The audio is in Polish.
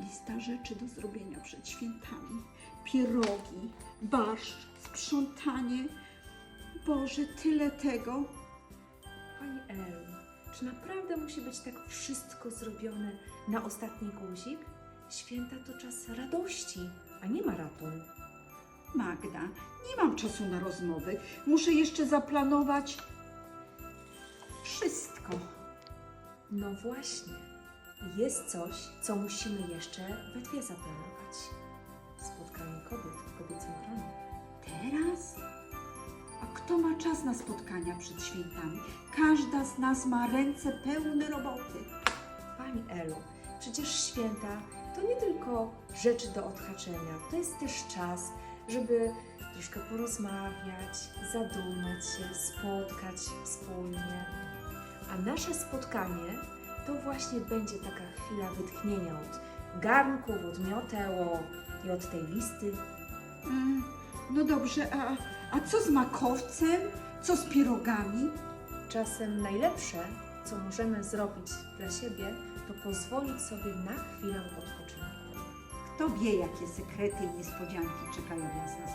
Lista rzeczy do zrobienia przed świętami. Pierogi, barszcz, sprzątanie. Boże, tyle tego. Pani Elu, czy naprawdę musi być tak wszystko zrobione na ostatni guzik? Święta to czas radości, a nie maraton. Magda, nie mam czasu na rozmowy. Muszę jeszcze zaplanować wszystko. No właśnie, jest coś, co musimy jeszcze we dwie zaplanować. Spotkanie kobiet w kobiecym gronie. Teraz? A kto ma czas na spotkania przed świętami? Każda z nas ma ręce pełne roboty. Pani Elu, przecież święta to nie tylko rzeczy do odhaczenia, to jest też czas, żeby troszkę porozmawiać, zadumać się, spotkać wspólnie. A nasze spotkanie to właśnie będzie taka chwila wytchnienia od garnków, od mioteło i od tej listy. Mm, No dobrze, a, a co z makowcem? Co z pierogami? Czasem najlepsze, co możemy zrobić dla siebie, to pozwolić sobie na chwilę odpoczynku. Kto wie, jakie sekrety i niespodzianki czekają nas na?